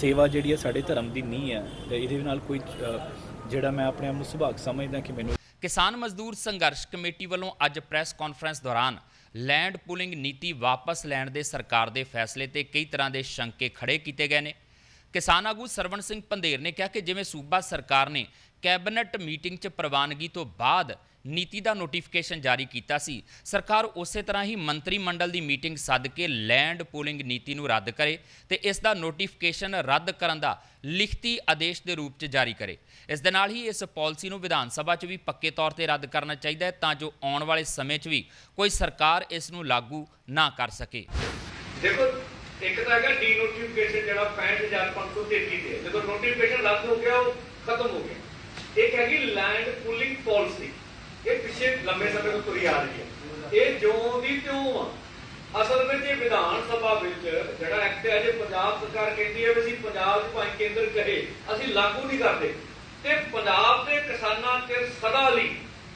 Speaker 5: ਸੇਵਾ ਜਿਹੜੀ ਹੈ ਸਾਡੇ ਧਰਮ ਦੀ ਨੀਂਹ ਹੈ। ਤੇ ਇਹਦੇ ਨਾਲ ਕੋਈ ਜਿਹੜਾ ਮੈਂ ਆਪਣੇ ਆਪ ਨੂੰ ਸੁਭਾਗ ਸਮਝਦਾ ਕਿ ਮੈਨੂੰ
Speaker 1: ਕਿਸਾਨ ਮਜ਼ਦੂਰ ਸੰਘਰਸ਼ ਕਮੇਟੀ ਵੱਲੋਂ ਅੱਜ ਪ੍ਰੈਸ ਕਾਨਫਰੰਸ ਦੌਰਾਨ ਲੈਂਡ ਪੂਲਿੰਗ ਨੀਤੀ ਵਾਪਸ ਲੈਣ ਦੇ ਸਰਕਾਰ ਦੇ ਫੈਸਲੇ ਤੇ ਕਈ ਤਰ੍ਹਾਂ ਦੇ ਸ਼ੰਕੇ ਖੜੇ ਕੀਤੇ ਗਏ ਨੇ। ਕਿਸਾਨ ਆਗੂ ਸਰਵਣ ਸਿੰਘ ਪੰਧੇਰ ਨੇ ਕਿਹਾ ਕਿ ਜਿਵੇਂ ਸੂਬਾ ਸਰਕਾਰ ਨੇ ਕੈਬਨਿਟ ਮੀਟਿੰਗ 'ਚ ਪ੍ਰਵਾਨਗੀ ਤੋਂ ਬਾਅਦ ਨੀਤੀ ਦਾ ਨੋਟੀਫਿਕੇਸ਼ਨ ਜਾਰੀ ਕੀਤਾ ਸੀ, ਸਰਕਾਰ ਉਸੇ ਤਰ੍ਹਾਂ ਹੀ ਮੰਤਰੀ ਮੰਡਲ ਦੀ ਮੀਟਿੰਗ ਸੱਦ ਕੇ ਲੈਂਡ ਪੂਲਿੰਗ ਨੀਤੀ ਨੂੰ ਰੱਦ ਕਰੇ ਤੇ ਇਸ ਦਾ ਨੋਟੀਫਿਕੇਸ਼ਨ ਰੱਦ ਕਰਨ ਦਾ ਲਿਖਤੀ ਆਦੇਸ਼ ਦੇ ਰੂਪ 'ਚ ਜਾਰੀ ਕਰੇ। ਇਸ ਦੇ ਨਾਲ ਹੀ ਇਸ ਪਾਲਿਸੀ ਨੂੰ ਵਿਧਾਨ ਸਭਾ 'ਚ ਵੀ ਪੱਕੇ ਤੌਰ ਤੇ ਰੱਦ ਕਰਨਾ ਚਾਹੀਦਾ ਹੈ ਤਾਂ ਜੋ ਆਉਣ ਵਾਲੇ ਸਮੇਂ 'ਚ ਵੀ ਕੋਈ ਸਰਕਾਰ ਇਸ ਨੂੰ ਲਾਗੂ ਨਾ ਕਰ ਸਕੇ।
Speaker 7: ਦੇਖੋ, ਇੱਕ ਤਾਂ ਹੈਗਾ ਡੀ ਜਿਹੜਾ 65533 ਦੇ ਜਦੋਂ ਨੋਟੀਫਿਕੇਸ਼ਨ ਰੱਦ ਹੋ ਗਿਆ, ਉਹ ਖਤਮ ਹੋ ਗਿਆ। ਇੱਕ ਹੈਗੀ ਲੈਂਡ ਪੂਲਿੰਗ ਪਾਲਿਸੀ ਇਹ ਪਿੱਛੇ ਲੰਬੇ ਸਮੇਂ ਤੋਂ ਤੁਰੀ ਆ ਰਹੀ ਹੈ। ਇਹ ਜਿਉਂ ਦੀ ਤਿਉਂ ਆ। ਅਸਲ ਵਿੱਚ ਇਹ ਵਿਧਾਨ ਸਭਾ ਵਿੱਚ ਜਿਹੜਾ ਐਕਟ ਹੈ ਜੇ ਪੰਜਾਬ ਸਰਕਾਰ ਕਹਿੰਦੀ ਹੈ ਵੀ ਅਸੀਂ ਪੰਜਾਬ 'ਚ ਭਾਵੇਂ ਕੇਂਦਰ ਕਹੇ, ਅਸੀਂ ਲਾਗੂ ਨਹੀਂ ਕਰਦੇ। ਤੇ ਪੰਜਾਬ ਦੇ ਕਿਸਾਨਾਂ ਤੇ ਸਦਾ ਲਈ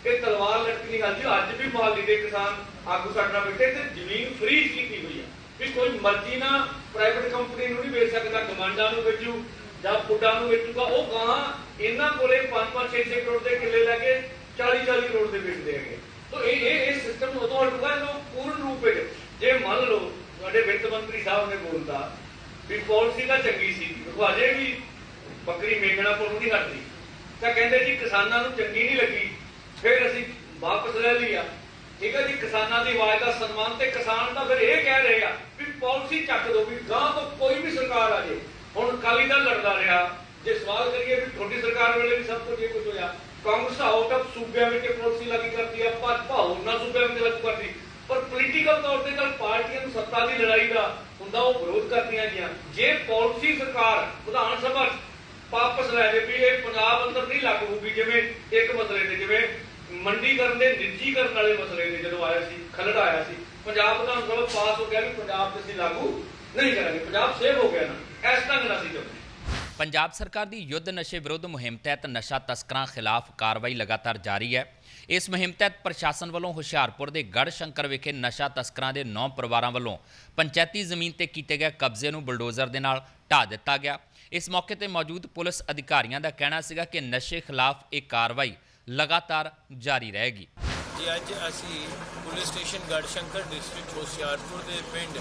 Speaker 7: ਇਹ ਤਲਵਾਰ ਲਟਕਣੀ ਗੱਲ ਜੀ ਅੱਜ ਵੀ ਮੁਹਾਲੀ ਦੇ ਕਿਸਾਨ ਆਗੂ ਸਾਡੇ ਨਾਲ ਬੈਠੇ ਤੇ ਜ਼ਮੀਨ ਫ੍ਰੀਜ਼ ਕੀਤੀ ਹੋਈ ਹੈ ਵੀ ਕੋਈ ਮਰਜ਼ੀ ਨਾ ਪ੍ਰਾਈਵੇਟ ਕੰਪਨੀ ਨੂੰ ਨਹੀਂ ਵੇਚ ਸਕਦਾ ਕਮਾਂਡਾਂ ਨੂੰ ਵੇਚੂ ਜਾਂ ਫੁੱਡਾਂ ਨੂੰ ਵੇਚੂਗਾ। ਉਹ ਗਾਂ ਇਹਨਾਂ ਕੋਲੇ 5-5 6-6 ਕਰੋੜ ਦੇ ਕਿੱਲੇ ਲੈ ਕੇ 40-40 ਕਰੋੜ ਦੇ ਵੇਚਦੇ ਹੈਗੇ। ਤਾਂ ਇਹ ਇਹ ਇਹ ਸਿਸਟਮ ਉਦੋਂ ਹਟੂਗਾ ਜਦੋਂ ਪੂਰਨ ਰੂਪ ਵਿੱਚ ਜੇ ਮੰਨ ਲਓ ਤੁਹਾਡੇ ਵਿੱਤ ਮੰਤਰੀ ਸਾਹਿਬ ਨੇ ਬੋਲਦਾ ਵੀ ਪਾਲਿਸੀ ਤਾਂ ਚੰਗੀ ਸੀ ਉਹ ਅਜੇ ਵੀ ਬੱਕਰੀ ਮੇਗਣਾ ਕੋਲ ਨਹੀਂ ਹਟਦੀ। ਤਾਂ ਕਹਿੰਦੇ ਜੀ ਕਿਸਾਨਾਂ ਨੂੰ ਚੰਗੀ ਨਹੀਂ ਲੱਗੀ, ਫਿਰ ਅਸੀਂ ਵਾਪਸ ਲੈ ਲਿਆ ਠੀਕ ਹੈ ਜੀ, ਕਿਸਾਨਾਂ ਦੀ ਆਵਾਜ਼ ਦਾ ਸਨਮਾਨ ਤੇ ਕਿਸਾਨ ਤਾਂ ਫਿਰ ਇਹ ਕਹਿ ਰਹੇ ਆ ਵੀ ਪਾਲਿਸੀ ਚੱਕ ਦੋ ਵੀ ਗਾਂ ਤੋਂ ਕੋਈ ਵੀ ਸਰਕਾਰ ਆ ਜੇ। ਹੁਣ ਕਾਲੀ ਦਲ ਲੜਦਾ ਰਿਹਾ, ਜੇ ਸਵਾਲ ਕਰੀਏ ਵੀ ਤੁਹਾਡੀ ਸਰਕਾਰ ਵੇਲੇ ਵੀ ਸਭ ਕੁਝ ਇਹ ਕੁਝ ਹੋਇਆ, ਕਾਂਗਰਸ ਆਊਟ ਆਫ ਸੂਬਿਆਂ ਵਿੱਚ ਪਾਲਿਸੀ ਲਾਗੂ ਕਰਦੀ ਆ, ਭਾਜਪਾ ਉਹਨਾਂ ਸੂਬਿਆਂ ਵਿੱਚ ਲਾਗੂ ਕਰਦੀ। ਪਰ ਪੋਲੀਟੀਕਲ ਤੌਰ ਤੇ ਜਦ ਪਾਰਟੀਆਂ ਨੂੰ ਸੱਤਾ ਦੀ ਲੜਾਈ ਦਾ ਹੁੰਦਾ, ਉਹ ਵਿਰੋਧ ਕਰਦੀਆਂ ਗਿਆ ਜੇ ਪਾਲਿਸੀ ਸਰਕਾਰ, ਵਿਧਾਨ ਸਭਾ 'ਚ ਵਾਪਸ ਲੈ ਜੇ ਵੀ ਇਹ ਪੰਜਾਬ ਅੰਦਰ ਨਹੀਂ ਲਾਗੂ ਹੋਊਗੀ, ਜਿਵੇਂ ਇੱਕ ਮਸਲੇ ਤੇ, ਜਿਵੇਂ ਮੰਡੀਕਰਨ ਦੇ ਨਿੱਜੀਕਰਨ ਵਾਲੇ ਮਸਲੇ ਤੇ ਜਦੋਂ ਆਇਆ ਸੀ, ਖਲੜਾ ਆਇਆ ਸੀ, ਪੰਜਾਬ ਦਾ ਅੰਦਰ ਪਾਸ ਹੋ ਗਿਆ ਵੀ ਪੰਜਾਬ 'ਚ ਅਸੀਂ ਲਾਗੂ ਨਹੀਂ ਕਰਾਂਗੇ, ਪੰਜਾਬ ਸੇਵ ਹੋ ਗਿਆ ਨਾ, ਇਸ ਢੰਗ ਨਾਲ ਅਸੀਂ ਚਾਹੁੰਦੇ
Speaker 1: ਪੰਜਾਬ ਸਰਕਾਰ ਦੀ ਯੁੱਧ ਨਸ਼ੇ ਵਿਰੁੱਧ ਮੁਹਿੰਮ ਤਹਿਤ ਨਸ਼ਾ ਤਸਕਰਾਂ ਖਿਲਾਫ ਕਾਰਵਾਈ ਲਗਾਤਾਰ ਜਾਰੀ ਹੈ। ਇਸ ਮੁਹਿੰਮ ਤਹਿਤ ਪ੍ਰਸ਼ਾਸਨ ਵੱਲੋਂ ਹੁਸ਼ਿਆਰਪੁਰ ਦੇ ਗੜ ਸ਼ੰਕਰ ਵਿਖੇ ਨਸ਼ਾ ਤਸਕਰਾਂ ਦੇ 9 ਪਰਿਵਾਰਾਂ ਵੱਲੋਂ ਪੰਚਾਇਤੀ ਜ਼ਮੀਨ ਤੇ ਕੀਤੇ ਗਏ ਕਬਜ਼ੇ ਨੂੰ ਬਲਡੋਜ਼ਰ ਦੇ ਨਾਲ ਢਾਹ ਦਿੱਤਾ ਗਿਆ। ਇਸ ਮੌਕੇ ਤੇ ਮੌਜੂਦ ਪੁਲਿਸ ਅਧਿਕਾਰੀਆਂ ਦਾ ਕਹਿਣਾ ਸੀਗਾ ਕਿ ਨਸ਼ੇ ਖਿਲਾਫ ਇਹ ਕਾਰਵਾਈ ਲਗਾਤਾਰ ਜਾਰੀ ਰਹੇਗੀ।
Speaker 8: ਜੀ, ਅੱਜ ਅਸੀਂ police station Garhshankar district Hoshiarpur ਦੇ ਪਿੰਡ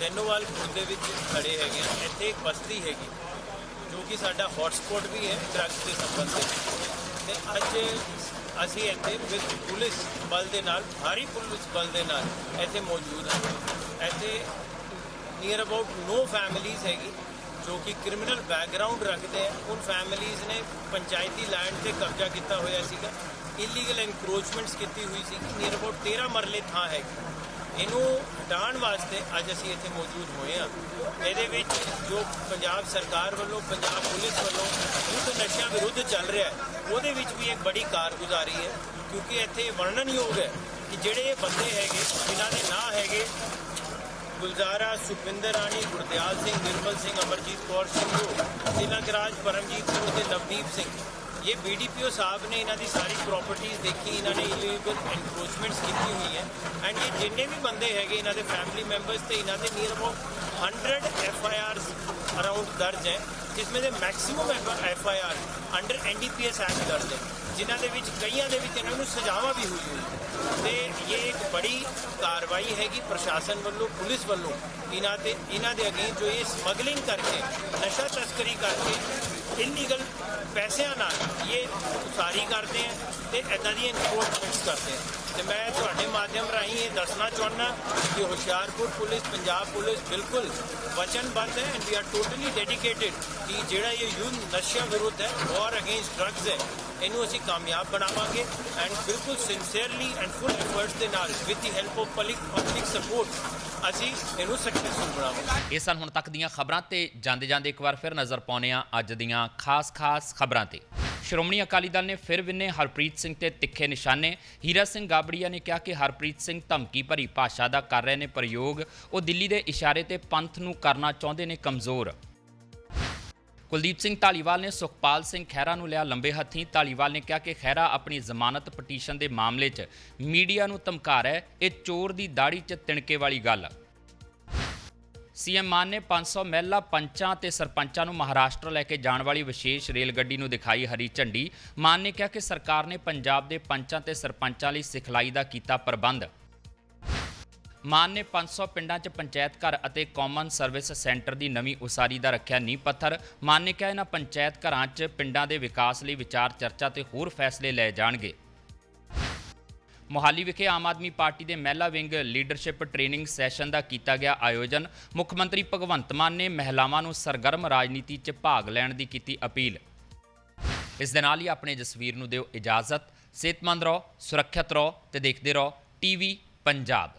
Speaker 8: ਤੈਨੋਵਾਲ ਖੁਰਦ ਦੇ ਵਿੱਚ ਖੜੇ ਹੈਗੇ ਹਾਂ। ਇੱਥੇ ਇੱਕ ਬਸਤੀ ਹੈਗੀ, ਜੋ ਕਿ ਸਾਡਾ ਹੌਟਸਪੌਟ ਵੀ ਹੈ ਡਰੱਗਸ ਦੇ ਸੰਬੰਧ ਵਿੱਚ। ਤੇ ਅੱਜ ਅਸੀਂ ਇੱਥੇ ਵਿੱਚ ਪੁਲਿਸ ਬਲ ਦੇ ਨਾਲ, ਭਾਰੀ ਪੁਲਿਸ ਬਲ ਦੇ ਨਾਲ ਇੱਥੇ ਮੌਜੂਦ ਹਾਂ। ਇੱਥੇ ਨੀਅਰ ਅਬਾਊਟ ਨੋ ਫੈਮਿਲੀਜ਼ ਹੈਗੀ। ਜੋ ਕਿ ਕ੍ਰਿਮੀਨਲ ਬੈਕਗ੍ਰਾਉਂਡ ਰੱਖਦੇ ਆ, ਉਹ ਫੈਮਿਲੀਜ਼ ਨੇ ਪੰਚਾਇਤੀ ਲੈਂਡ ਤੇ ਕਬਜ਼ਾ ਕੀਤਾ ਹੋਇਆ ਸੀਗਾ। ਇਲੀਗਲ ਐਨਕਰੋਚਮੈਂਟਸ ਕੀਤੀ ਹੋਈ ਸੀ ਨੀਅਰ ਅਬਾਊਟ 13 ਮਰਲੇ ਥਾਂ ਹੈਗੀ। ਇਹਨੂੰ ਹਟਾਉਣ ਵਾਸਤੇ ਅੱਜ ਅਸੀਂ ਇੱਥੇ ਮੌਜੂਦ ਹੋਏ ਹਾਂ। ਇਹਦੇ ਵਿੱਚ ਜੋ ਪੰਜਾਬ ਸਰਕਾਰ ਵੱਲੋਂ, ਪੰਜਾਬ ਪੁਲਿਸ ਵੱਲੋਂ ਯੁੱਧ ਨਸ਼ਿਆਂ ਵਿਰੁੱਧ ਚੱਲ ਰਿਹਾ ਹੈ, ਉਹਦੇ ਵਿੱਚ ਵੀ ਇੱਕ ਬੜੀ ਕਾਰਗੁਜ਼ਾਰੀ ਹੈ। ਕਿਉਂਕਿ ਇੱਥੇ ਵਰਣਨਯੋਗ ਹੈ ਕਿ ਜਿਹੜੇ ਇਹ ਬੰਦੇ ਹੈਗੇ, ਜਿਨ੍ਹਾਂ ਦੇ ਨਾਂ ਹੈਗੇ ਗੁਲਜ਼ਾਰਾ ਸੁਖਵਿੰਦਰ ਰਾਣੀ, ਗੁਰਦਿਆਲ ਸਿੰਘ, ਨਿਰਮਲ ਸਿੰਘ, ਅਮਰਜੀਤ ਕੌਰ ਸਿੰਘ ਤਿਲਕ ਰਾਜ ਪਰਮਜੀਤ ਸਿੰਘ ਤੇ ਨਵਦੀਪ ਸਿੰਘ। ਇਹ ਬੀਡੀਪੀਓ ਸਾਹਿਬ ਨੇ ਇਹਨਾਂ ਦੀ ਸਾਰੀ ਪ੍ਰਾਪਰਟੀਆਂ ਦੇਖੀ, ਇਹਨਾਂ ਨੇ ਇਲੀਗਲ ਐਨਕਰੋਚਮੈਂਟਸ ਕੀਤੀ ਹੋਈ ਹੈ। ਐਂਡ ਇਹ ਜਿੰਨੇ ਵੀ ਬੰਦੇ ਹੈਗੇ ਇਹਨਾਂ ਦੇ ਫੈਮਿਲੀ ਮੈਂਬਰਸ ਤੇ ਇਹਨਾਂ ਦੇ near about 100 F I Rs around ਦਰਜ ਹੈ ਜਿਸमें ਦੇ maximum F I R under NDPS act ਦਰਜ ਹੈ, ਜਿਨ੍ਹਾਂ ਦੇ ਵਿੱਚ ਕਈਆਂ ਦੇ ਵਿੱਚ ਇਹਨਾਂ ਨੂੰ ਸਜ਼ਾਵਾਂ ਵੀ ਹੋਈ ਹੋਈ ਤੇ ਬੜੀ ਕਾਰਵਾਈ ਹੈਗੀ ਪ੍ਰਸ਼ਾਸਨ ਵੱਲੋਂ, ਪੁਲਿਸ ਵੱਲੋਂ। ਇਹਨਾਂ ਤੇ, ਇਹਨਾਂ ਦੇ ਅਗੇ ਜੋ ਇਹ ਸਮਗਲਿੰਗ ਕਰਕੇ, ਨਸ਼ਾ ਤਸਕਰੀ ਕਰਕੇ ਇਲੀਗਲ ਪੈਸਿਆਂ ਨਾਲ ਇਹ ਉਸਾਰੀ ਕਰਦੇ ਆ ਤੇ ਇਦਾਂ ਦੀਆਂ ਇਨਕਰੋਚਮੈਂਟਸ ਕਰਦੇ ਆ। ਤੇ ਮੈਂ ਤੁਹਾਡੇ ਮਾਧਿਅਮ ਰਾਹੀਂ ਇਹ ਦੱਸਣਾ ਚਾਹੁੰਦਾ ਕਿ ਹੁਸ਼ਿਆਰਪੁਰ ਪੁਲਿਸ, ਪੰਜਾਬ ਪੁਲਿਸ ਬਿਲਕੁਲ ਵਚਨਬੱਧ ਹੈ and we are totally dedicated ਕਿ ਜਿਹੜਾ ਇਹ ਯੁੱਧ ਨਸ਼ਿਆਂ ਵਿਰੁੱਧ ਹੈ ਵਾਰ ਅਗੇਂਸਟ ਡਰੱਗਸ ਹੈ, ਇਹਨੂੰ ਅਸੀਂ ਕਾਮਯਾਬ ਬਣਾਵਾਂਗੇ ਐਂਡ ਬਿਲਕੁਲ ਸਿੰਸੀਅਰਲੀ ਐਂਡ ਫੁੱਲ ਐਫਰਟਸ ਦੇ ਨਾਲ with the help of public public support ਅਸੀਂ ਇਹਨੂੰ ਸਕਸੈਸਫੁਲ ਬਣਾਵਾਂਗੇ।
Speaker 1: ਇਹ ਸਨ ਹੁਣ ਤੱਕ ਦੀਆਂ ਖਬਰਾਂ ਤੇ ਜਾਂਦੇ ਜਾਂਦੇ ਇੱਕ ਵਾਰ ਫਿਰ ਨਜ਼ਰ ਪਾਉਂਦੇ ਹਾਂ ਅੱਜ ਦੀਆਂ ਖਾਸ-ਖਾਸ ਖਬਰਾਂ ਤੇ। ਸ਼੍ਰੋਮਣੀ ਅਕਾਲੀ ਦਲ ਨੇ ਫਿਰ ਵਿੰਨੇ ਹਰਪ੍ਰੀਤ ਸਿੰਘ ਤੇ ਤਿੱਖੇ ਨਿਸ਼ਾਨੇ। ਹੀਰਾ ਸਿੰਘ ਗਾਬੜੀਆ ਨੇ ਕਿਹਾ ਕਿ ਹਰਪ੍ਰੀਤ ਸਿੰਘ ਧਮਕੀ ਭਰੀ ਭਾਸ਼ਾ ਦਾ ਕਰ ਰਹੇ ਨੇ ਪ੍ਰਯੋਗ। ਉਹ ਦਿੱਲੀ ਦੇ ਇਸ਼ਾਰੇ ਤੇ ਪੰਥ ਨੂੰ ਕਰਨਾ ਚਾਹੁੰਦੇ ਨੇ ਕਮਜ਼ੋਰ। ਕੁਲਦੀਪ ਸਿੰਘ ਢਾਲੀਵਾਲ ਨੇ ਸੁਖਪਾਲ ਸਿੰਘ ਖਹਿਰਾ ਨੂੰ ਲਿਆ ਲੰਬੇ ਹੱਥੀਂ। ਢਾਲੀਵਾਲ ਨੇ ਕਿਹਾ ਕਿ ਖਹਿਰਾ ਆਪਣੀ ਜ਼ਮਾਨਤ ਪਟੀਸ਼ਨ ਦੇ ਮਾਮਲੇ 'ਚ ਮੀਡੀਆ ਨੂੰ ਧਮਕਾ ਰਿਹਾ ਇਹ ਚੋਰ ਦੀ ਦਾੜੀ 'ਚ ਤਿਣਕੇ ਵਾਲੀ ਗੱਲ। ਸੀਐਮ ਮਾਨ ਨੇ 500 ਮਹਿਲਾ ਪੰਚਾਂ ਤੇ ਸਰਪੰਚਾਂ ਨੂੰ ਮਹਾਰਾਸ਼ਟਰ ਲੈ ਕੇ ਜਾਣ ਵਾਲੀ ਵਿਸ਼ੇਸ਼ ਰੇਲ ਗੱਡੀ ਨੂੰ ਦਿਖਾਈ ਹਰੀ ਝੰਡੀ। ਮਾਨ ਨੇ ਕਿਹਾ ਕਿ ਸਰਕਾਰ ਨੇ ਪੰਜਾਬ ਦੇ ਪੰਚਾਂ ਤੇ ਸਰਪੰਚਾਂ ਲਈ ਸਿਖਲਾਈ ਦਾ ਕੀਤਾ ਪ੍ਰਬੰਧ। ਮਾਨ ਨੇ 500 ਪਿੰਡਾਂ 'ਚ ਪੰਚਾਇਤ ਘਰ ਅਤੇ ਕਾਮਨ ਸਰਵਿਸ ਸੈਂਟਰ ਦੀ ਨਵੀਂ ਉਸਾਰੀ ਦਾ ਰੱਖਿਆ ਨੀਂਹ ਪੱਥਰ। ਮਾਨ ਨੇ ਕਿਹਾ ਇਹਨਾਂ ਪੰਚਾਇਤ ਘਰਾਂ 'ਚ ਪਿੰਡਾਂ ਦੇ ਵਿਕਾਸ ਲਈ ਵਿਚਾਰ ਚਰਚਾ ਤੇ ਹੋਰ ਫੈਸਲੇ ਲਏ ਜਾਣਗੇ। ਮੋਹਾਲੀ ਵਿਖੇ ਆਮ ਆਦਮੀ ਪਾਰਟੀ ਦੇ ਮਹਿਲਾ ਵਿੰਗ ਲੀਡਰਸ਼ਿਪ ਟ੍ਰੇਨਿੰਗ ਸੈਸ਼ਨ ਦਾ ਕੀਤਾ ਗਿਆ ਆਯੋਜਨ। ਮੁੱਖ ਮੰਤਰੀ ਭਗਵੰਤ ਮਾਨ ਨੇ ਮਹਿਲਾਵਾਂ ਨੂੰ ਸਰਗਰਮ ਰਾਜਨੀਤੀ 'ਚ ਭਾਗ ਲੈਣ ਦੀ ਕੀਤੀ ਅਪੀਲ। ਇਸ ਦੇ ਨਾਲ ਹੀ ਆਪਣੇ ਜਸਵੀਰ ਨੂੰ ਦਿਓ ਇਜਾਜ਼ਤ। ਸਿਹਤਮੰਦ ਰਹੋ, ਸੁਰੱਖਿਅਤ ਰਹੋ ਤੇ ਦੇਖਦੇ ਰਹੋ ਟੀਵੀ ਪੰਜਾਬ।